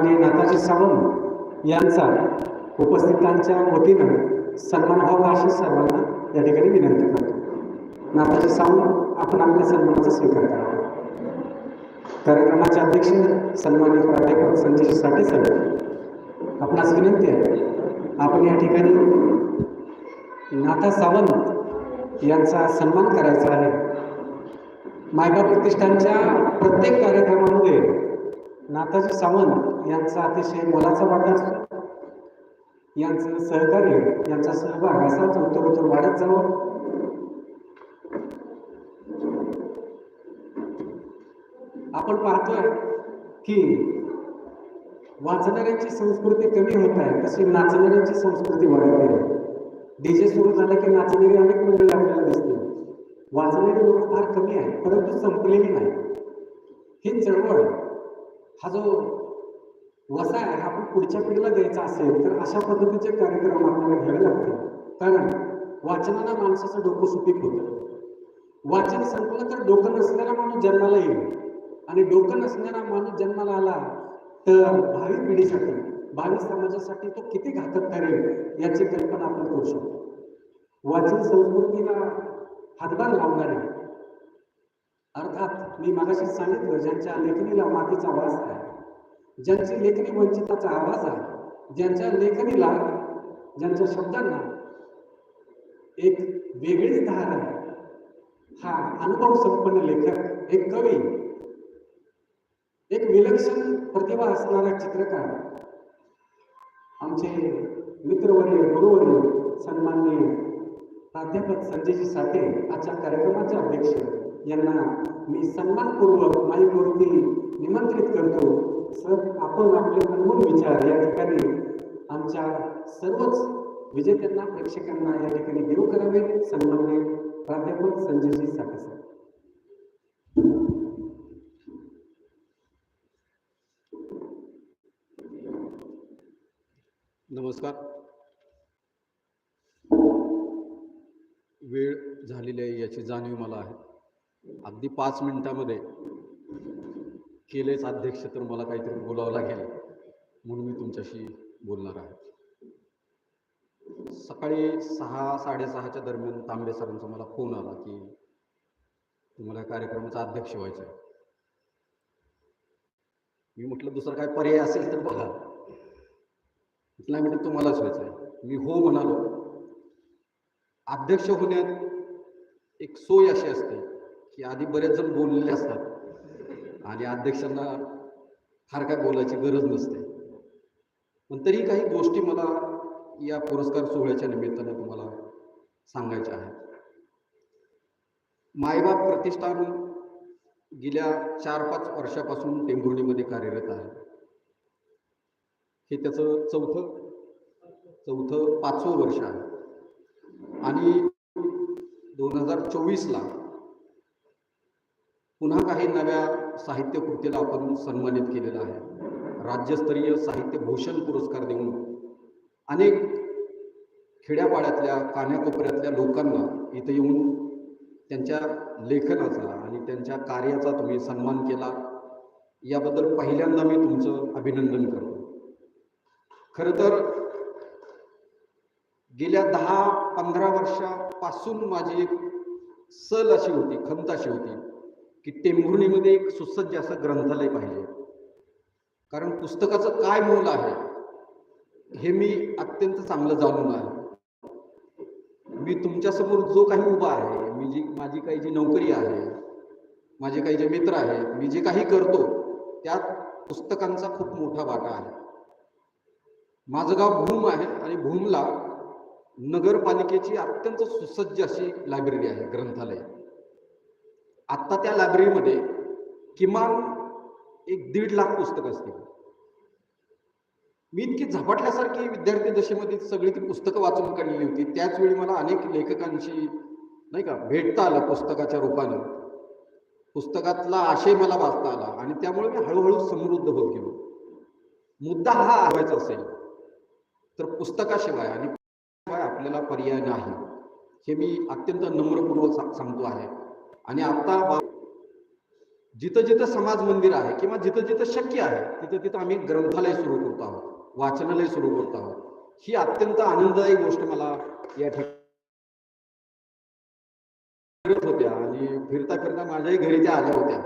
माननीय नाताजी सावंत यांचा उपस्थितांच्या वतीनं सन्मान व्हावा अशी सर्वांना या ठिकाणी विनंती करतो. नाताजी सावंत आपण आपल्या सन्मानाचा स्वीकार करा. कार्यक्रमाचे अध्यक्ष सन्मानित प्राध्यापक संजय साठे सर आपणास विनंती आहे आपण या ठिकाणी नाथा सावंत यांचा सन्मान करायचा आहे. मायबा प्रतिष्ठानच्या प्रत्येक कार्यक्रमामध्ये नाथाजी सावंत यांचा अतिशय मोलाचा वाटा असतो. यांचं सहकार्य यांचा सहभाग असाच उत्तरोत्तर वाढत जावं आपण पाहतोय की वाचणाऱ्यांची संस्कृती कमी होत आहे तशी नाचणाऱ्यांची संस्कृती वाढत आहे. डीजे सुरू झाला की नाचणारी अनेक मंडळी आपल्याला दिसते वाचणारी लोक फार कमी आहे परंतु संपलेली नाही ही चळवळ हा जो वसा आहे हा आपण पुढच्या पिढीला द्यायचा असेल तर अशा पद्धतीचे कार्यक्रम आपल्याला घ्यावे लागतील. कारण वाचनाला माणसाचं डोकं सुपीक होतं. वाचन संपलं तर डोकं नसणारा माणूस जन्माला येईल. आणि डोकं नसणारा माणूस जन्माला आला तर भावी पिढीसाठी भावी समाजासाठी तो किती घातक ठरेल याची कल्पना आपण करू शकतो. वाचन संस्कृतीला हातभार लावणारे अर्थात मी मागाशी सांगितलं ज्यांच्या लेखणीला मातीचा वास आहे ज्यांची लेखणी वंचिताचा आवाज आहे ज्यांच्या लेखणीला ज्यांच्या शब्दांना एक वेगळीच धार आहे. हा अनुभव संपन्न लेखक एक कवी एक विलक्षण प्रतिभा असणारा चित्रकार आमचे मित्रवर्य गुरुवर्य सन्माननीय प्राध्यापक संजयजी साठे आजच्या कार्यक्रमाचे अध्यक्ष. यांना मी सन्मानपूर्वक माईवरती निमंत्रित करतो. सर आपण आपले अनमोल विचार या ठिकाणी आमच्या सर्वच विजेत्यांना प्रेक्षकांना या ठिकाणी देऊ करावे. सन्माननीय प्राध्यापक संजयजी साखर सर. नमस्कार. वेळ झालेली आहे याची जाणीव मला आहे. अगदी पाच मिनिटामध्ये केलेच अध्यक्ष तर मला काहीतरी बोलावं लागेल. म्हणून मी तुमच्याशी बोलणार आहे. सकाळी सहा साडेसहाच्या दरम्यान तांबे सरांचा मला फोन आला की तुम्हाला कार्यक्रमाचा अध्यक्ष व्हायचं आहे मी म्हटलं दुसरा काय पर्याय असेल तर बघा. म्हटलं म्हणजे तुम्हालाच व्हायचं आहे मी हो म्हणालो. अध्यक्ष होण्यात एक सोय अशी असते की आधी बरेच जण बोललेले असतात. आणि अध्यक्षांना फार काय बोलायची गरज नसते. पण तरी काही गोष्टी मला या पुरस्कार सोहळ्याच्या निमित्तानं तुम्हाला सांगायच्या आहेत. मायबाप प्रतिष्ठान गेल्या चार पाच वर्षापासून टेंभुर्णीमध्ये कार्यरत आहे. हे त्याचं चौथं चौथं पाचवं वर्ष आहे. आणि दोन हजार चोवीसला पुन्हा काही नव्या साहित्य कृतीला आपण सन्मानित केलेलं आहे. राज्यस्तरीय साहित्य भूषण पुरस्कार देऊन अनेक खेड्यापाड्यातल्या कान्याकोपऱ्यातल्या लोकांना इथे येऊन त्यांच्या लेखनाचा आणि त्यांच्या कार्याचा तुम्ही सन्मान केला. याबद्दल पहिल्यांदा मी तुमचं अभिनंदन करतो. खरं तर गेल्या दहा पंधरा वर्षापासून माझी एक सल अशी होती खंत अशी होती. की टेंभुर्णीमध्ये एक सुसज्ज असं ग्रंथालय पाहिजे. कारण पुस्तकाचं काय मूल आहे हे मी अत्यंत चांगलं जाणून आहे. मी तुमच्यासमोर जो काही उभा आहे मी जी माझी काही जी नोकरी आहे माझे काही जे मित्र आहेत मी जे काही करतो त्यात पुस्तकांचा खूप मोठा वाटा आहे. माझं गाव भूम आहे आणि भूमला नगरपालिकेची अत्यंत सुसज्ज अशी लायब्ररी आहे ग्रंथालय. आत्ता त्या लायब्ररीमध्ये किमान एक दीड लाख पुस्तक असतील. मी इतकी झपाटल्यासारखी विद्यार्थी दशेमध्ये सगळी ती पुस्तकं वाचून काढलेली होती. त्याचवेळी मला अनेक लेखकांशी नाही का भेटता आलं पुस्तकाच्या रूपानं. पुस्तकातला आशय मला वाचता आला आणि त्यामुळे मी हळूहळू समृद्ध होत गेलो. मुद्दा हा आवायचा असेल तर पुस्तकाशिवाय आणि आपल्याला पर्याय नाही. हे मी अत्यंत नम्रपूर्वक सा- सांगतो आहे. आणि आता जिथं जिथं समाज मंदिर आहे किंवा जिथं जिथं शक्य आहे तिथं तिथं आम्ही ग्रंथालय सुरू करतो आहोत वाचनालय सुरू करतो आहोत. ही अत्यंत आनंददायी गोष्ट मला या ठिकाणी करत होत्या आणि फिरता फिरता माझ्याही घरी त्या आल्या होत्या.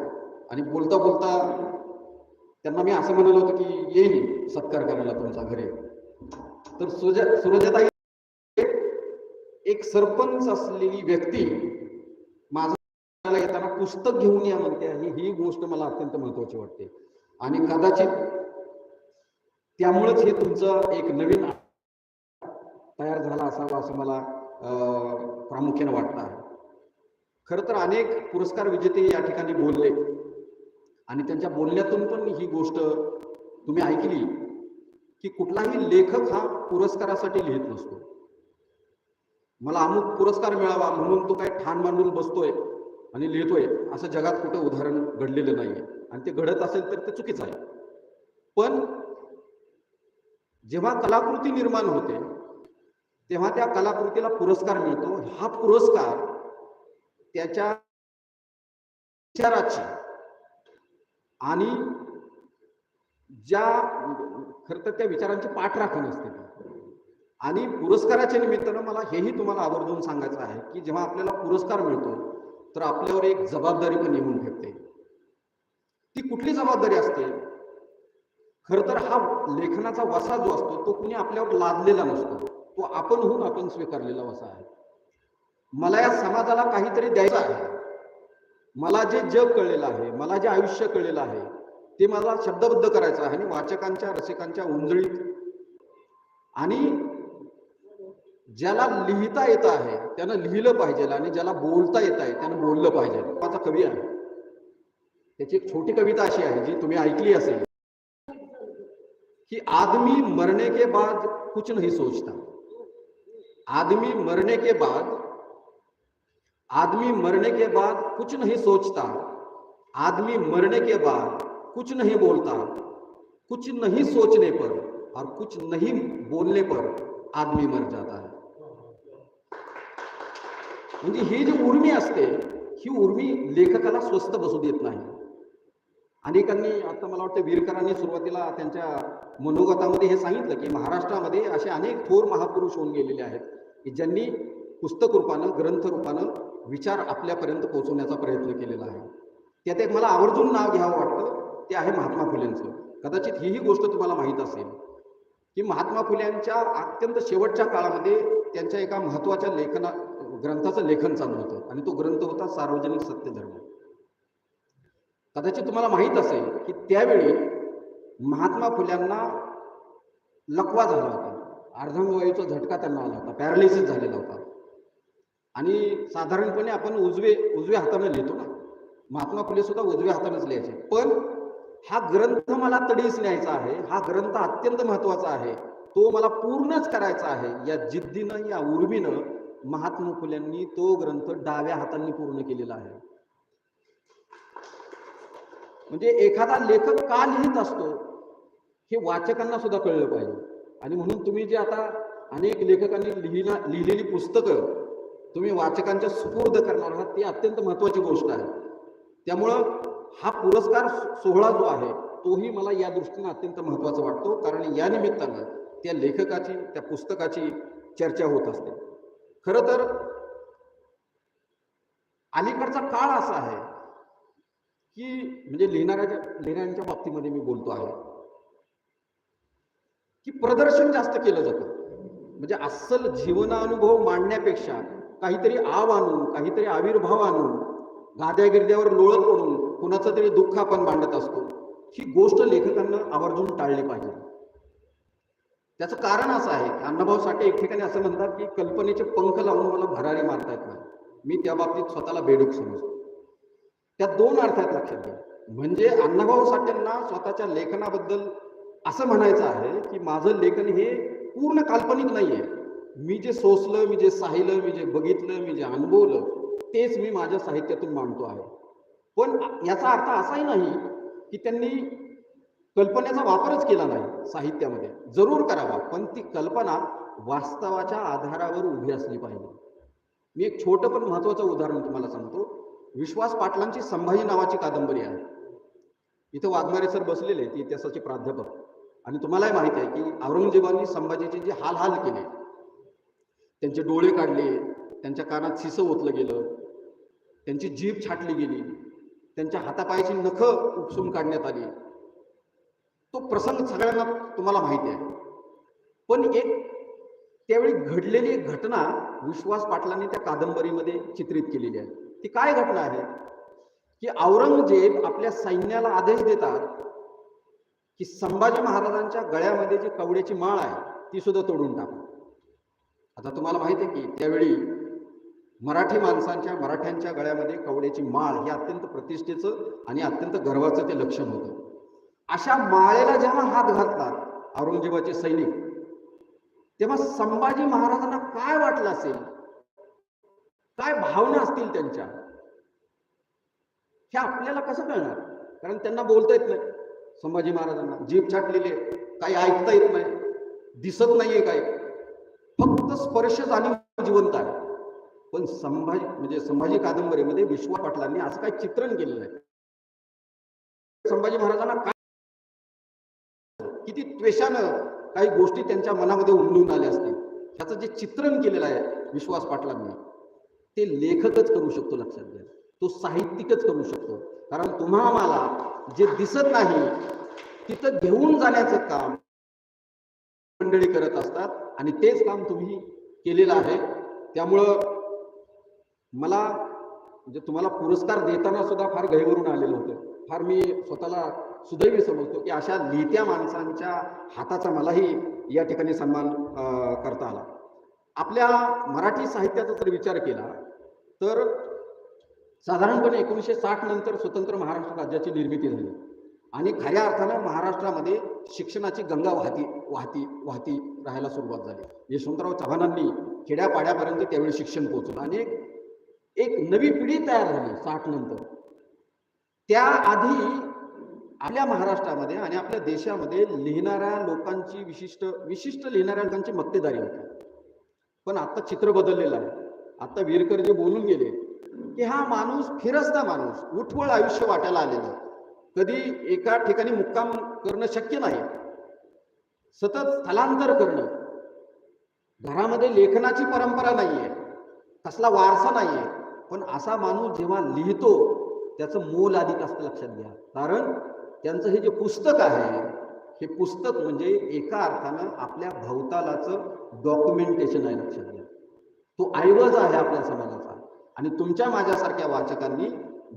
आणि बोलता बोलता त्यांना मी असं म्हणालो होतं की येईन सत्कार करायला तुमचा घरी तर सुजा सुरजाताई एक सरपंच असलेली व्यक्ती पुस्तक घेऊन या म्हणते आणि ही गोष्ट मला अत्यंत महत्वाची वाटते. आणि कदाचित त्यामुळेच हे तुमचं एक नवीन तयार झाला असावा असं मला प्रामुख्याने वाटतं आहे. खरं तर अनेक पुरस्कार विजेते या ठिकाणी बोलले. आणि त्यांच्या बोलण्यातून पण ही गोष्ट तुम्ही ऐकली की कुठलाही लेखक हा पुरस्कारासाठी लिहित नसतो. मला अमुक पुरस्कार मिळावा म्हणून तो काय ठाण मांडून बसतोय. आणि लिहितोय. असं जगात कुठं उदाहरण घडलेलं नाहीये. आणि ते घडत असेल तर ते चुकीचं आहे. पण जेव्हा कलाकृती निर्माण होते तेव्हा त्या कलाकृतीला पुरस्कार मिळतो. हा पुरस्कार त्याच्या विचाराची आणि ज्या खर तर त्या विचारांची पाठराखण असते आणि पुरस्काराच्या निमित्तानं मला हेही तुम्हाला आवर्जून सांगायचं आहे की जेव्हा आपल्याला पुरस्कार मिळतो तर आपल्यावर एक जबाबदारी पण येऊन ठेवते. ती कुठली जबाबदारी असते? खर तर हा लेखनाचा वसा जो असतो तो कुणी आपल्यावर लादलेला नसतो. तो आपणहून आपण स्वीकारलेला वसा आहे. मला या समाजाला काहीतरी द्यायचं आहे. मला जे जग कळलेलं आहे मला जे आयुष्य कळलेलं आहे ते मला शब्दबद्ध करायचं आहे आणि वाचकांच्या रसिकांच्या उंजळीत. आणि ज्याला लिहिता येत आहे, त्यानं लिहिलं पाहिजे आणि ज्याला बोलता येत आहे, त्यानं बोललं पाहिजे. माझा कवी आहे. त्याची एक छोटी कविता अशी आहे, जी तुम्ही ऐकली असेल. कि आदमी मरने के बाद कुछ नहीं सोचता. आदमी मरने के बाद, आदमी मरने के बाद कुछ नहीं सोचता. आदमी मरने के बाद कुछ नहीं बोलता. कुछ नहीं सोचने पर और कुछ नहीं बोलने पर आदमी मर जाता है. म्हणजे ही जी उर्मी असते ही उर्मी लेखकाला स्वस्त बसू देत नाही. अनेकांनी आता मला वाटतं वीरकरांनी सुरुवातीला त्यांच्या मनोगतामध्ये हे सांगितलं की महाराष्ट्रामध्ये असे अनेक थोर महापुरुष होऊन गेलेले आहेत की ज्यांनी पुस्तक रूपानं ग्रंथ रूपानं विचार आपल्यापर्यंत पोहोचवण्याचा प्रयत्न केलेला आहे. त्यात एक मला आवर्जून नाव घ्यावं वाटतं ते आहे महात्मा फुलेंचं कदाचित हीही गोष्ट तुम्हाला माहीत असेल की महात्मा फुल्यांच्या अत्यंत शेवटच्या काळामध्ये त्यांच्या एका महत्त्वाच्या लेखना ग्रंथाचं लेखन चालू होतं आणि तो ग्रंथ होता सार्वजनिक सत्यधर्म. कदाचित तुम्हाला माहीत असेल की त्यावेळी महात्मा फुल्यांना लकवा झाला होता. अर्धांगवायूचा झटका त्यांना आला होता. पॅरालिसिस झालेला होता. आणि साधारणपणे आपण उजवे उजव्या हाताने लिहितो ना. महात्मा फुले सुद्धा उजव्या हातानेच लिहायचे. पण हा ग्रंथ मला तडीस न्यायचा आहे हा ग्रंथ अत्यंत महत्त्वाचा आहे तो मला पूर्णच करायचा आहे या जिद्दीनं या उर्मीनं महात्मा फुल्यांनी तो ग्रंथ डाव्या हातांनी पूर्ण केलेला आहे. म्हणजे एखादा लेखक का लिहित असतो हे वाचकांना सुद्धा कळलं पाहिजे. आणि म्हणून तुम्ही जे आता अनेक लेखकांनी लिहिला लिहिलेली पुस्तकं तुम्ही वाचकांच्या सुपूर्द करणार आहात ती अत्यंत महत्वाची गोष्ट आहे. त्यामुळं हा पुरस्कार सोहळा जो आहे तोही मला या दृष्टीने अत्यंत महत्त्वाचा वाटतो. कारण या निमित्तानं त्या लेखकाची त्या पुस्तकाची चर्चा होत असते. खर तर अलीकडचा काळ असा आहे की म्हणजे लिहिणाऱ्याच्या लिहिणाऱ्यांच्या बाबतीमध्ये मी बोलतो आहे की प्रदर्शन जास्त केलं जातं. म्हणजे अस्सल जीवनानुभव मांडण्यापेक्षा काहीतरी आव आणून काहीतरी आविर्भाव आणून गाद्या गिरद्यावर लोळत पडून कुणाचं तरी दुःख आपण मांडत असतो. ही गोष्ट लेखकांना आवर्जून टाळली पाहिजे. त्याचं कारण असं आहे की अण्णाभाऊ साठे एक ठिकाणी असं म्हणतात की कल्पनेचे पंख लावून मला भरारी मारता येत नाही मी त्या बाबतीत स्वतःला बेडूक समजतो. त्या दोन अर्थात लक्षात घ्या. म्हणजे अण्णाभाऊ साठेंना स्वतःच्या लेखनाबद्दल असं म्हणायचं आहे की माझं लेखन हे पूर्ण काल्पनिक नाहीये. मी जे सोसलं मी जे साहिलं मी जे बघितलं मी जे अनुभवलं तेच मी माझ्या साहित्यातून मांडतो आहे. पण याचा अर्थ असाही नाही की त्यांनी कल्पनेचा वापरच केला नाही साहित्यामध्ये. जरूर करावा पण ती कल्पना वास्तवाच्या आधारावर उभी असली पाहिजे. मी एक छोटं पण महत्वाचं उदाहरण तुम्हाला सांगतो. विश्वास पाटलांची संभाजी नावाची कादंबरी आहे. इथं वाघमारे सर बसलेले आहेत इतिहासाचे प्राध्यापक. आणि तुम्हालाही माहिती आहे की औरंगजेबाने संभाजीचे जे हाल हाल केले त्यांचे डोळे काढले त्यांच्या कानात सिसं ओतलं गेलं त्यांची जीभ छाटली गेली त्यांच्या हातापायाची नखं उपसून काढण्यात आली. तो प्रसंग सगळ्यांना तुम्हाला माहिती आहे. पण एक त्यावेळी घडलेली एक घटना विश्वास पाटलांनी त्या कादंबरीमध्ये चित्रित केलेली आहे. ती काय घटना आहे? की औरंगजेब आपल्या सैन्याला आदेश देतात की संभाजी महाराजांच्या गळ्यामध्ये जी कवड्याची माळ आहे ती सुद्धा तोडून टाका. आता तुम्हाला माहिती आहे की त्यावेळी मराठी माणसांच्या मराठ्यांच्या गळ्यामध्ये कवड्याची माळ हे अत्यंत प्रतिष्ठेचं आणि अत्यंत गर्वाचं ते लक्षण होतं. अशा माळेला जेव्हा हात घालतात औरंगजेबाचे सैनिक तेव्हा संभाजी महाराजांना काय वाटलं असेल? काय भावना असतील त्यांच्या? हे आपल्याला कसं कळणार? कारण त्यांना बोलता येत नाही. संभाजी महाराजांना जीभ छाटलेली आहे काही ऐकता येत नाही दिसत नाहीये काय फक्त स्पर्श जाणीव जिवंत आहे. पण संभाजी म्हणजे संभाजी कादंबरीमध्ये विश्वा पाटलांनी असं काही चित्रण केलेलं आहे. संभाजी महाराजांना काय किती त्वेषानं काही गोष्टी त्यांच्या मनामध्ये उमलून आल्या असतील. ह्याचं जे चित्रण केलेलं आहे विश्वास पाटलांनी ते लेखकच करू शकतो लक्षात घ्या. तो साहित्यिकच करू शकतो. कारण तुम्हा आम्हाला जे दिसत नाही तिथं घेऊन जाण्याचं काम मंडळी करत असतात आणि तेच काम तुम्ही केलेलं आहे. त्यामुळं मला म्हणजे तुम्हाला पुरस्कार देताना सुद्धा फार गैवरून आलेलं होतं. फार मी स्वतःला सुदैवी समजतो की अशा लिहित्या माणसांच्या हाताचा मलाही या ठिकाणी सन्मान करता आला. आपल्या मराठी साहित्याचा जर विचार केला तर साधारणपणे एकोणीसशे साठ नंतर स्वतंत्र महाराष्ट्र राज्याची निर्मिती झाली. आणि खऱ्या अर्थानं महाराष्ट्रामध्ये शिक्षणाची गंगा वाहती वाहती वाहती राहायला सुरुवात झाली. यशवंतराव चव्हाणांनी खेड्यापाड्यापर्यंत त्यावेळी शिक्षण पोहोचलं आणि एक एक नवी पिढी तयार झाली साठ नंतर. त्याआधी आपल्या महाराष्ट्रामध्ये आणि आपल्या देशामध्ये लिहिणाऱ्या लोकांची विशिष्ट विशिष्ट लिहिणाऱ्या लोकांची मक्तेदारी होती. पण आता चित्र बदललेलं आहे. आता वीरकर जे बोलून गेले की हा माणूस फिरस्ता माणूस उठवळ आयुष्य वाटायला आलेलं कधी एका ठिकाणी मुक्काम करणं शक्य नाही. सतत स्थलांतर करणं. घरामध्ये लेखनाची परंपरा नाहीये. कसला वारसा नाहीये. पण असा माणूस जेव्हा लिहितो त्याचं मोल अधिक असतं लक्षात घ्या. कारण त्यांचं हे जे पुस्तक आहे हे पुस्तक म्हणजे एका अर्थानं आपल्या भवतालाचं डॉक्युमेंटेशन आहे लक्षात घ्या. तो ऐवज आहे आपल्या समाजाचा. आणि तुमच्या माझ्यासारख्या वाचकांनी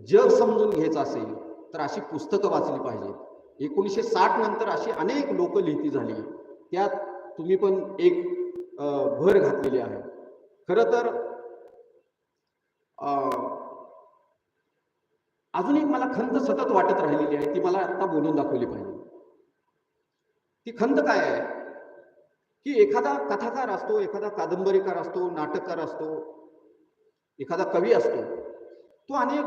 जग समजून घ्यायचं असेल तर अशी पुस्तकं वाचली पाहिजेत. एकोणीसशे साठ नंतर अशी अनेक लोक लिहिती झाली. त्यात तुम्ही पण एक भर घातलेली आहे. खरं तर अजून एक मला खंत सतत वाटत राहिलेली आहे ती मला आता बोलून दाखवली पाहिजे. ती खंत काय आहे? की एखादा कथाकार असतो एखादा कादंबरीकार असतो नाटककार असतो एखादा कवी असतो तो अनेक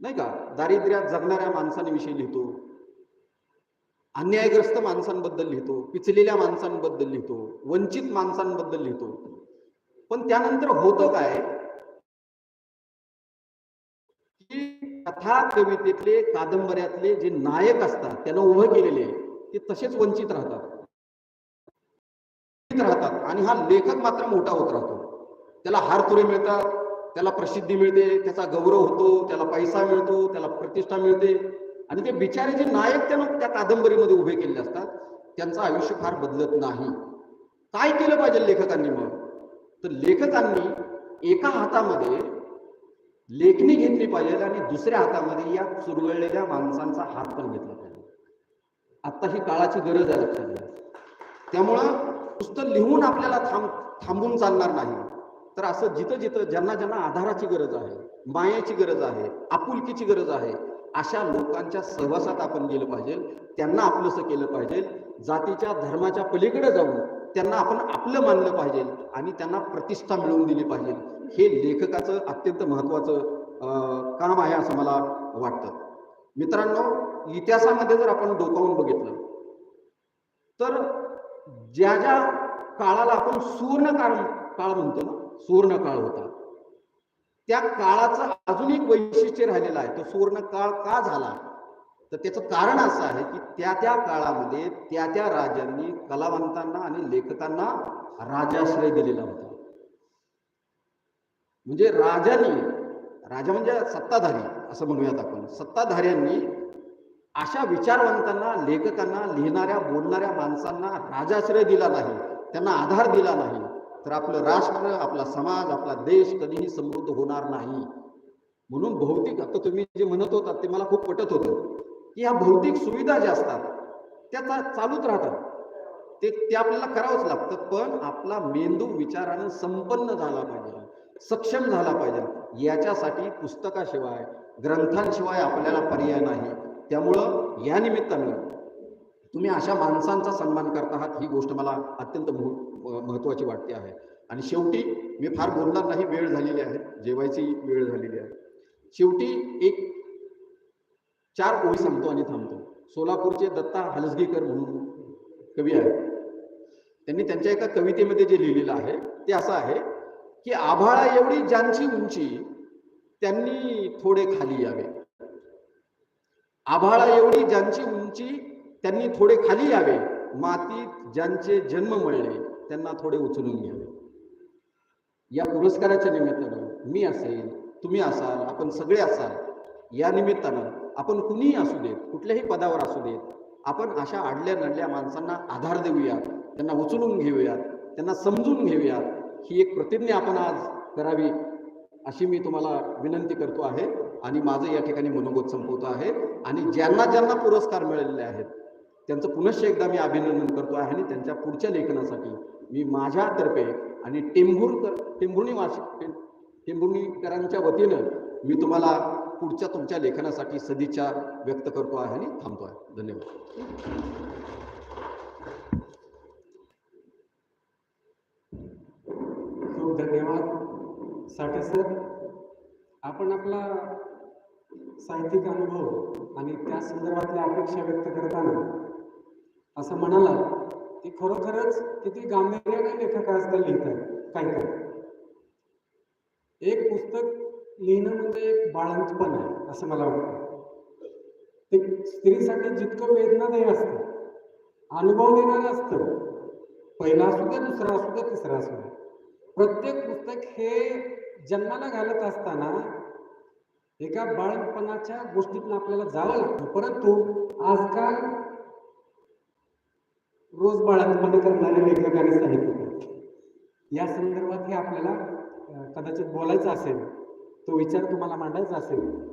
नाही का दारिद्र्यात जगणाऱ्या माणसांविषयी लिहितो अन्यायग्रस्त माणसांबद्दल लिहितो पिचलेल्या माणसांबद्दल लिहितो वंचित माणसांबद्दल लिहितो. पण त्यानंतर होतं काय? कथा कवितेतले कादंबऱ्यातले जे नायक असतात त्यांना उभं केलेले ते तसेच वंचित राहतात. राहतात आणि हा लेखक मात्र मोठा होत राहतो. त्याला हारतुरे मिळतात त्याला प्रसिद्धी मिळते त्याचा गौरव होतो त्याला पैसा मिळतो त्याला प्रतिष्ठा मिळते. आणि ते बिचारे जे नायक त्यानं त्या कादंबरीमध्ये उभे केलेले असतात त्यांचं आयुष्य फार बदलत नाही. काय केलं पाहिजे लेखकांनी मग? तर लेखकांनी एका हातामध्ये लेखणी घेतली पाहिजे आणि दुसऱ्या हातामध्ये या चुरगळलेल्या माणसांचा हात पण घेतला पाहिजे. आता ही काळाची गरज आहे लक्षात घ्या. त्यामुळं नुसतं लिहून आपल्याला थांब थांबून चालणार नाही. तर असं जिथं जिथं ज्यांना ज्यांना आधाराची गरज आहे मायेची गरज आहे आपुलकीची गरज आहे अशा लोकांच्या सहवासात आपण गेलं पाहिजे. त्यांना आपलंसं केलं पाहिजे. जातीच्या धर्माच्या पलीकडे जाऊन त्यांना आपण आपलं मानलं पाहिजे आणि त्यांना प्रतिष्ठा मिळवून दिली पाहिजे. हे लेखकाचं अत्यंत महत्वाचं अं, काम आहे असं मला वाटतं. मित्रांनो इतिहासामध्ये जर आपण डोकावून बघितलं तर ज्या ज्या काळाला आपण सुवर्ण काळ काळ म्हणतो ना सुवर्ण काळ होता त्या काळाचं अजून एक वैशिष्ट्य राहिलेलं आहे. तो सुवर्ण काळ का झाला? तर त्याचं कारण असं आहे की त्या त्या काळामध्ये त्या त्या राजांनी कलावंतांना आणि लेखकांना राजाश्रय दिलेला होता. म्हणजे राजांनी राजा म्हणजे सत्ताधारी असं म्हणूयात आपण. सत्ताधाऱ्यांनी अशा विचारवंतांना लेखकांना लिहिणाऱ्या बोलणाऱ्या माणसांना राजाश्रय दिला नाही. त्यांना आधार दिला नाही. तर आपलं राष्ट्र आपला समाज आपला देश कधीही समृद्ध होणार नाही. म्हणून भौतिक आता तुम्ही जे म्हणत होतात ते मला खूप पटत होतं. की ह्या भौतिक सुविधा ज्या असतात त्या चालूच राहतात. ते ते आपल्याला करावंच लागतं पण आपला मेंदू विचारानं संपन्न झाला पाहिजे सक्षम झाला पाहिजे. याच्यासाठी पुस्तकाशिवाय ग्रंथांशिवाय आपल्याला पर्याय नाही. त्यामुळं या निमित्तानं तुम्ही अशा माणसांचा सन्मान करत आहात ही गोष्ट मला अत्यंत महत्वाची महत्त्वाची वाटते आहे. आणि शेवटी मी फार बोलणार नाही वेळ झालेली आहे जेवायची वेळ झालेली आहे. शेवटी एक चार ओळी सांगतो आणि थांबतो. सोलापूरचे दत्ता हलसगीकर म्हणून कवी आहेत. त्यांनी त्यांच्या एका कवितेमध्ये जे लिहिलेलं आहे ते असं आहे की आभाळा एवढी ज्यांची उंची त्यांनी थोडे खाली यावे. आभाळा एवढी ज्यांची उंची त्यांनी थोडे खाली यावे. मातीत ज्यांचे जन्म मळले त्यांना थोडे उचलून घ्यावे. या पुरस्काराच्या निमित्तानं मी असेल तुम्ही असाल आपण सगळे असाल या निमित्तानं आपण कुणीही असू देत कुठल्याही पदावर असू देत आपण अशा आडल्या नडल्या माणसांना आधार देऊयात त्यांना उचलून घेऊयात त्यांना समजून घेऊयात. ही एक प्रतिज्ञा आपण आज करावी अशी मी तुम्हाला विनंती करतो आहे आणि माझं या ठिकाणी मनोगत संपवतो आहे. आणि ज्यांना ज्यांना पुरस्कार मिळालेले आहेत त्यांचं पुनश्च एकदा मी अभिनंदन करतो आहे आणि त्यांच्या पुढच्या लेखनासाठी मी माझ्यातर्फे आणि टेंभुरकर टेंभुर्णी वार्षिक टेंभुर्णीकरांच्या वतीनं मी तुम्हाला पुढच्या तुमच्या लेखनासाठी सदिच्छा व्यक्त करतो आहे आणि थांबतो आहे. धन्यवाद. खूप धन्यवाद. साठे सर आपण आपला साहित्यिक अनुभव आणि त्या संदर्भातल्या अपेक्षा व्यक्त करताना असं म्हणाला की खरोखरच किती गांभीर्याने लेखक आजकाल लिहितात काय काय एक पुस्तक लिहिणं म्हणजे एक बाळंतपण आहे असं मला वाटतं. ते स्त्रीसाठी जितकं वेदनादायी असतं अनुभव देणारं असतं पहिला असू द्या दुसरा असू द्या तिसरा असू द्या प्रत्येक पुस्तक हे जन्माला घालत असताना एका बाळपणाच्या गोष्टीतून आपल्याला जावं लागतं. परंतु आजकाल रोज बाळंतपणे करणारे लेखक आणि साहित्यिक या संदर्भात हे आपल्याला कदाचित बोलायचं असेल तो विचार तुम्हाला मांडायचा असेल.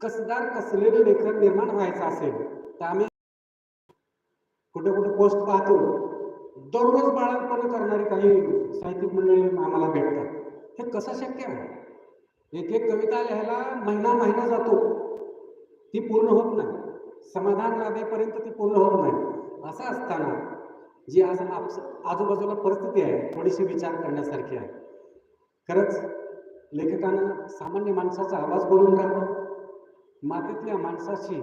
कसदार कसलेलं लेखन निर्माण व्हायचं असेल तर आम्ही कुठे कुठे पोस्ट पाहतो. दररोज बाळंतपणे करणारी काही साहित्यिक मंडळी आम्हाला भेटतात. हे कसं शक्य आहे? एक एक कविता लिहायला महिना महिना जातो. ती पूर्ण होत नाही. समाधान लाभेपर्यंत ती पूर्ण होत नाही. असं असताना जी आज आप- आजूबाजूला परिस्थिती आहे थोडीशी विचार करण्यासारखी आहे. खरंच लेखकानं सामान्य माणसाचा आवाज बोलून राहावं मातीतल्या माणसाशी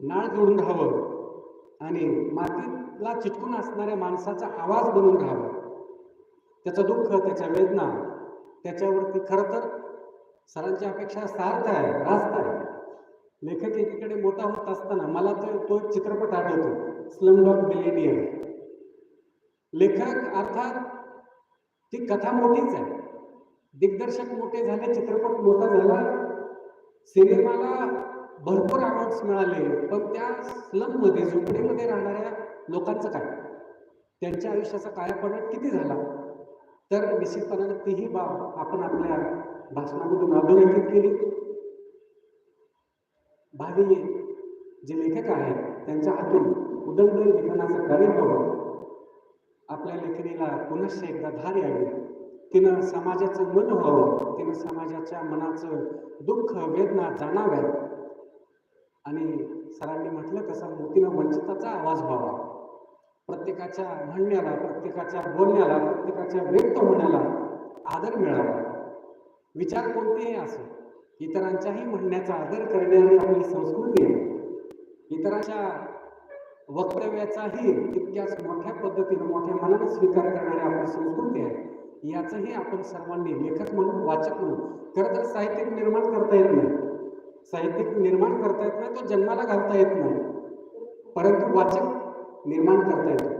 नाळ जोडून राहावं आणि मातीला चिटकून असणाऱ्या माणसाचा आवाज बनून राहावा. त्याचं दुःख त्याच्या वेदना त्याच्यावरती खरं तर सरांची अपेक्षा सार्थ आहे रास्त आहे. लेखक एकीकडे मोठा होत असताना मला तो तो एक चित्रपट आठवतो स्लम डॉग बिलेनियर लेखक अर्थात ती कथा मोठीच आहे. दिग्दर्शक मोठे झाले चित्रपट मोठा झाला. सिनेमाला भरपूर अवॉर्ड्स मिळाले पण त्या स्लममध्ये झोपडीमध्ये राहणाऱ्या लोकांचं काय? त्यांच्या आयुष्याचा कायापलट किती झाला? तर निश्चितपणाने तीही बाब आपण आपल्या भाषणामधून अधोरेखित केली. भावी जे लेखक आहेत त्यांच्या हातून उदंड लेखनाचं कार्य आपल्या लेखणीला पुनश्च एकदा धार यावी. तिनं समाजाचं मन व्हावं तिनं समाजाच्या मनाचं दुःख वेदना जाणाव्यात. आणि सरांनी म्हटलं कसा मोतीनं वंचिताचा आवाज व्हावा. प्रत्येकाच्या म्हणण्याला प्रत्येकाच्या बोलण्याला प्रत्येकाच्या व्यक्त होण्याला आदर मिळावा. विचार कोणतेही असो इतरांच्याही म्हणण्याचा आदर करण्याची आपली संस्कृती आहे. इतरांच्या वक्तव्याचाही तितक्याच मोठ्या पद्धतीनं मोठ्या मनाने स्वीकार करणारी आपली संस्कृती आहे. याचंही आपण सर्वांनी लेखक म्हणून वाचक म्हणून. खरं तर साहित्यिक निर्माण करता येत नाही. साहित्यिक निर्माण करता येत नाही तो जन्माला घालता येत नाही. परंतु वाचक निर्माण करता येतो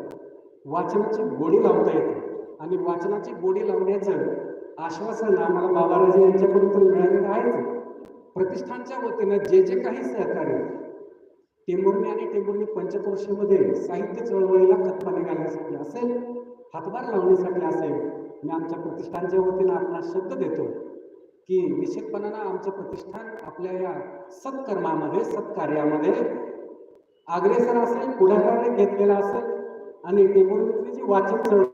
वाचनाची गोडी लावता येते आणि वाचनाची गोडी लावण्याचं आश्वासन आम्हाला बाबाराजे यांच्याकडून तर मिळालेलं आहेच. प्रतिष्ठानच्या वतीनं जे जे काही सहकार्य टेंबुर्णी आणि टेंबुर्णी पंचक्रोशीमध्ये साहित्य चळवळीला खतपाणी घालण्यासाठी असेल हातभार लावण्यासाठी असेल मी आमच्या प्रतिष्ठानच्या वतीनं आपला शब्द देतो की निश्चितपणानं आमचं प्रतिष्ठान आपल्या या सत्कर्मामध्ये सत्कार्यामध्ये अग्रेसर असेल पुढाकार घेतलेला असेल आणि टेंभुर्णीतली जी वाचन चळवळ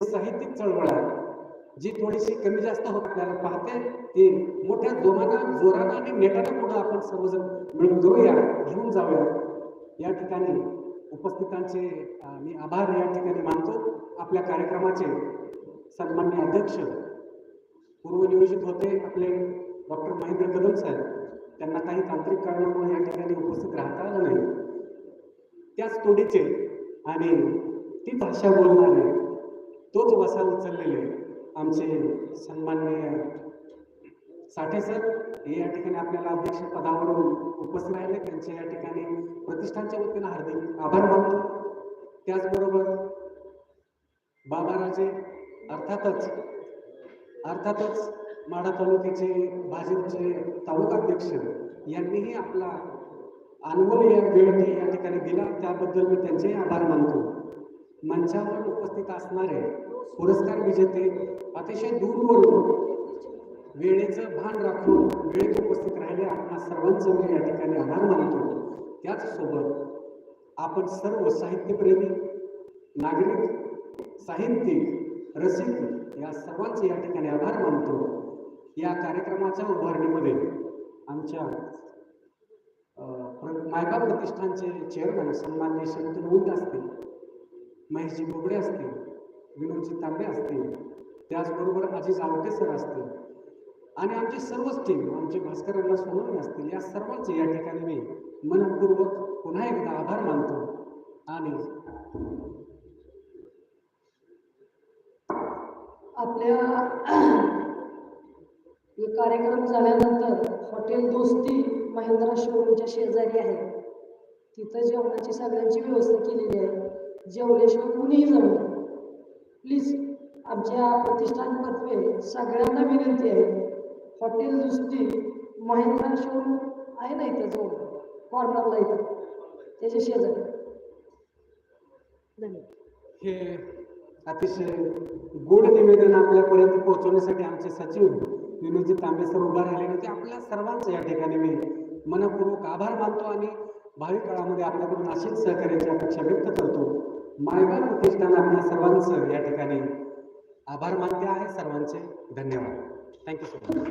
साहित्यिक चळवळ आहे जी थोडीशी कमी जास्त होत आपल्याला पाहते ती मोठ्या जोमानं जोरानं आणि नेटानं पुढे आपण सर्वजण मिळून जाऊया घेऊन जाऊया. या ठिकाणी उपस्थितांचे मी आभार या ठिकाणी मानतो. आपल्या कार्यक्रमाचे सन्मान्य अध्यक्ष पूर्वनियोजित होते आपले डॉक्टर महेंद्र कदम साहेब. त्यांना काही तांत्रिक कारणामुळे या ठिकाणी उपस्थित राहता आलं नाही. त्याच तोडीचे आणि ती भाषा बोलणारे तोच वसा उचललेले आमचे सन्माननीय साठे सर हे या ठिकाणी आपल्याला अध्यक्ष पदावरून उपस्थित राहिले. त्यांच्या या ठिकाणी प्रतिष्ठानच्या वतीनं हार्दिक आभार मानतो. त्याचबरोबर बाबाराजे अर्थातच अर्थातच माढा तालुक्याचे भाजपचे तालुका अध्यक्ष यांनीही आपला अनुभव या वेळ या ठिकाणी दिला. त्याबद्दल मी त्यांचेही आभार मानतो. मंचावर उपस्थित असणारे पुरस्कार विजेते अतिशय दूरवरून वेळेचं भान राखून वेळेत उपस्थित राहिले आपणा सर्वांचं मी या ठिकाणी आभार मानतो. त्याचसोबत आपण सर्व साहित्यप्रेमी नागरिक साहित्यिक रसिक या सर्वांचे या ठिकाणी आभार मानतो. या कार्यक्रमाच्या उभारणीमध्ये आमच्या अं, मायबा प्रतिष्ठानचे चेअरमॅन सन्मान्य शंतन उंट असतील महेशजी बोबडे असतील विनोदजी तांबे असतील त्याचबरोबर अजिज आवटे सर असतील आणि आमची सर्वच टीम आमचे भास्करांना अण्णा सोनवणे असतील या सर्वांचे या ठिकाणी मी मनपूर्वक पुन्हा एकदा आभार मानतो. आणि आपल्या हे कार्यक्रम झाल्यानंतर हॉटेल दोस्ती महिंद्रा शोरूमच्या शेजारी आहे. तिथं जेवणाची सगळ्यांची व्यवस्था केलेली आहे. जेवल्याशिवाय कुणीही जमलं प्लीज आमच्या प्रतिष्ठानतर्फे सगळ्यांना विनंती आहे. हॉटेल दृष्टी महिंद्रा शोरूम आहे ना इथं जवळ कॉर्नरला इथं त्याच्या शेजारी. हे अतिशय गोड निवेदन आपल्यापर्यंत पोहोचवण्यासाठी आमचे सचिव विनोदजी तांबे सर उभा राहिले ते आपल्या सर्वांचं या ठिकाणी मी मनपूर्वक आभार मानतो आणि भावी काळामध्ये आपल्याकडून अशीच सहकार्याची अपेक्षा व्यक्त करतो. मायबा प्रतिष्ठान आपल्या सर्वांचं या ठिकाणी आभार मानते आहे. सर्वांचे धन्यवाद. Thank you so much.